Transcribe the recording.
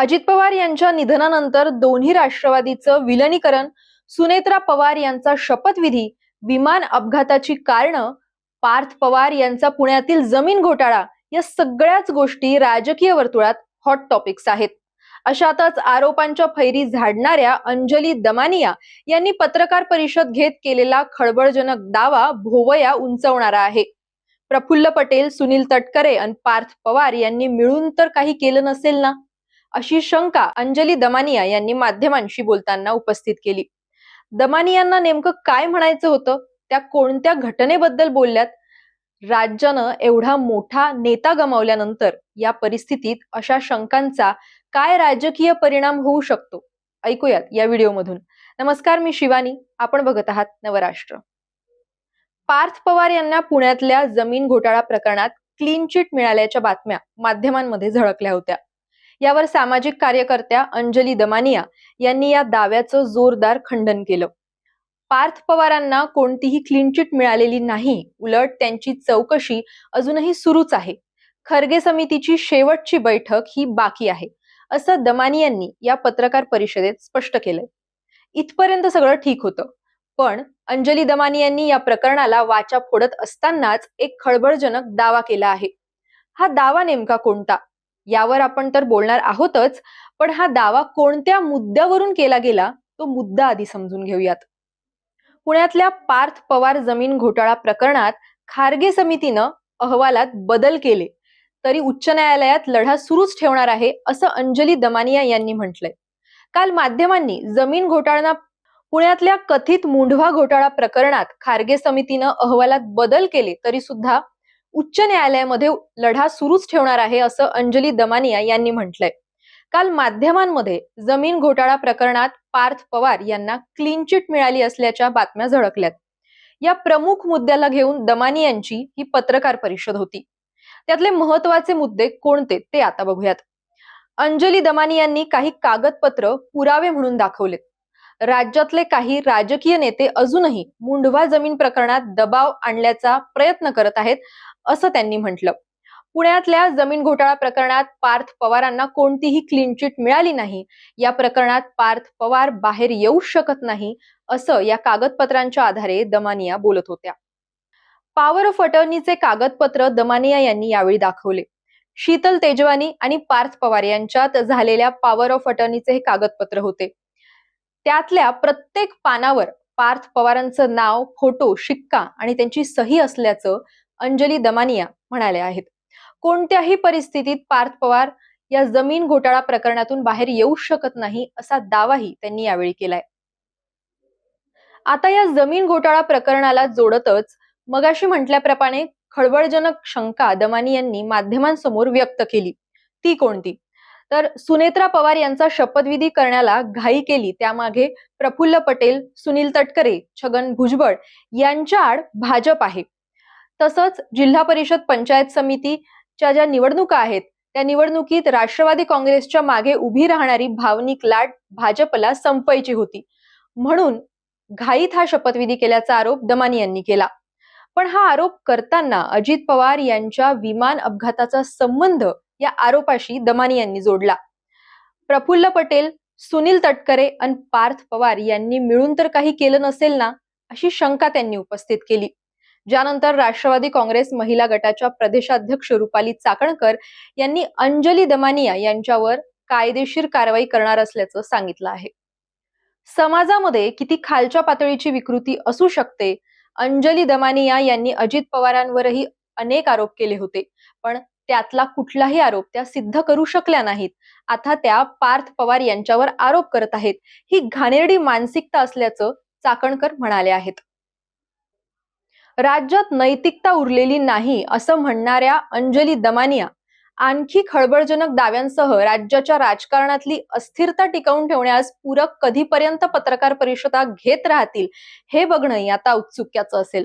अजित पवार यांच्या निधनानंतर दोन्ही राष्ट्रवादीचं विलनीकरण सुनेत्रा पवार यांचा शपथविधी विमान अपघाताची कारणं पार्थ पवार यांचा पुण्यातील जमीन घोटाळा या सगळ्याच गोष्टी राजकीय वर्तुळात हॉट टॉपिक्स आहेत. अशातच आरोपांच्या फैरी झाडणाऱ्या अंजली दमानिया यांनी पत्रकार परिषद घेत केलेला खळबळजनक दावा भोवया उंचवणारा आहे. प्रफुल्ल पटेल सुनील तटकरे आणि पार्थ पवार यांनी मिळून तर काही केलं नसेल ना? अशी शंका अंजली दमानिया यांनी माध्यमांशी बोलताना उपस्थित केली. दमानियांना नेमकं काय म्हणायचं होतं? त्या कोणत्या घटनेबद्दल बोलल्यात? राज्यानं एवढा मोठा नेता गमावल्यानंतर या परिस्थितीत अशा शंकांचा काय राजकीय परिणाम होऊ शकतो? ऐकूयात या व्हिडिओमधून. नमस्कार मी शिवानी. आपण बघत आहात नवराष्ट्र. पार्थ पवार यांना पुण्यातल्या जमीन घोटाळा प्रकरणात क्लीन चिट मिळाल्याच्या बातम्या माध्यमांमध्ये झळकल्या होत्या. यावर सामाजिक कार्यकर्त्या अंजली दमानिया यांनी या दाव्याचं जोरदार खंडन केलं. पार्थ पवारांना कोणतीही क्लीन चिट मिळालेली नाही. उलट त्यांची चौकशी अजूनही सुरूच आहे. खरगे समितीची शेवटची बैठक ही बाकी आहे असं दमानी यांनी या पत्रकार परिषदेत स्पष्ट केलंय. इथपर्यंत सगळं ठीक होतं पण अंजली दमानी यांनी या प्रकरणाला वाचा फोडत असतानाच एक खळबळजनक दावा केला आहे. हा दावा नेमका कोणता? यावर आपण तर बोलणार आहोतच पण हा दावा कोणत्या मुद्द्यावरून केला गेला तो मुद्दा आधी समजून घेऊयात. पुण्यातल्या पार्थ पवार जमीन घोटाळा प्रकरणात खारगे समितीनं अहवालात बदल केले तरी उच्च न्यायालयात लढा सुरूच ठेवणार आहे असं अंजली दमानिया यांनी म्हटलंय. काल माध्यमांनी जमीन घोटाळा पुण्यातल्या कथित मुंढवा घोटाळा प्रकरणात खारगे समितीनं अहवालात बदल केले तरी सुद्धा उच्च न्यायालयामध्ये लढा सुरूच ठेवणार आहे असं अंजली दमानिया यांनी म्हटलंय. काल माध्यमांमध्ये जमीन घोटाळा प्रकरणात पार्थ पवार यांना क्लीन चिट मिळाली असल्याच्या बातम्या झळकल्यात. या प्रमुख मुद्द्याला घेऊन दमानी यांची ही पत्रकार परिषद होती. त्यातले महत्त्वाचे मुद्दे कोणते ते आता बघूयात. अंजली दमानी यांनी काही कागदपत्र पुरावे म्हणून दाखवलेत. राज्यातले काही राजकीय नेते अजूनही मुंढवा जमीन प्रकरणात दबाव आणल्याचा प्रयत्न करत आहेत असं त्यांनी म्हटलं. पुण्यातल्या जमीन घोटाळा प्रकरणात पार्थ पवारांना कोणतीही क्लीन चिट मिळाली नाही. या प्रकरणात पार्थ पवार बाहेर येऊ शकत नाही असं या कागदपत्रांच्या आधारे दमानिया बोलत होत्या. पॉवर ऑफ अटर्नीचे कागदपत्र दमानिया यांनी यावेळी दाखवले. शीतल तेजवानी आणि पार्थ पवार यांच्यात झालेल्या पॉवर ऑफ अटर्नीचे हे कागदपत्र होते. त्यातल्या प्रत्येक पानावर पार्थ पवारांचं नाव फोटो शिक्का आणि त्यांची सही असल्याचं अंजली दमानिया म्हणाल्या आहेत. कोणत्याही परिस्थितीत पार्थ पवार या जमीन घोटाळा प्रकरणातून बाहेर येऊ शकत नाही असा दावाही त्यांनी यावेळी केलाय. आता या जमीन घोटाळा प्रकरणाला जोडतच मगाशी म्हटल्याप्रमाणे खळबळजनक शंका दमानी यांनी माध्यमांसमोर व्यक्त केली. ती कोणती? तर सुनेत्रा पवार यांचा शपथविधी करण्याला घाई केली. त्यामागे प्रफुल्ल पटेल सुनील तटकरे छगन भुजबळ यांच्या आड भाजप आहे. तसंच जिल्हा परिषद पंचायत समितीच्या ज्या निवडणुका आहेत त्या निवडणुकीत राष्ट्रवादी काँग्रेसच्या मागे उभी राहणारी भावनिक लाट भाजपला संपायची होती. म्हणून घाईत हा शपथविधी केल्याचा आरोप दमानी यांनी केला. पण हा आरोप करताना अजित पवार यांच्या विमान अपघाताचा संबंध या आरोपाशी दमानी यांनी जोडला. प्रफुल्ल पटेल सुनील तटकरे आणि पार्थ पवार यांनी मिळून तर काही केलं नसेल ना अशी शंका त्यांनी उपस्थित केली. ज्यानंतर राष्ट्रवादी काँग्रेस महिला गटाच्या प्रदेशाध्यक्ष रुपाली चाकणकर यांनी अंजली दमानिया यांच्यावर कायदेशीर कारवाई करणार असल्याचं सांगितलं आहे. समाजामध्ये किती खालच्या पातळीची विकृती असू शकते अंजली दमानिया यांनी अजित पवारांवरही अनेक आरोप केले होते पण त्यातला कुठलाही आरोप त्या सिद्ध करू शकल्या नाहीत. आता त्या पार्थ पवार यांच्यावर आरोप करत आहेत. ही घाणेरडी मानसिकता असल्याचं चाकणकर म्हणाले आहेत. राज्यात नैतिकता उरलेली नाही असं म्हणणाऱ्या अंजली दमानिया आणखी खळबळजनक दाव्यांसह राज्याच्या राजकारणातली अस्थिरता टिकवून ठेवण्यास पूरक कधीपर्यंत पत्रकार परिषदा घेत राहतील हे बघणंही आता उत्सुक्याचं असेल.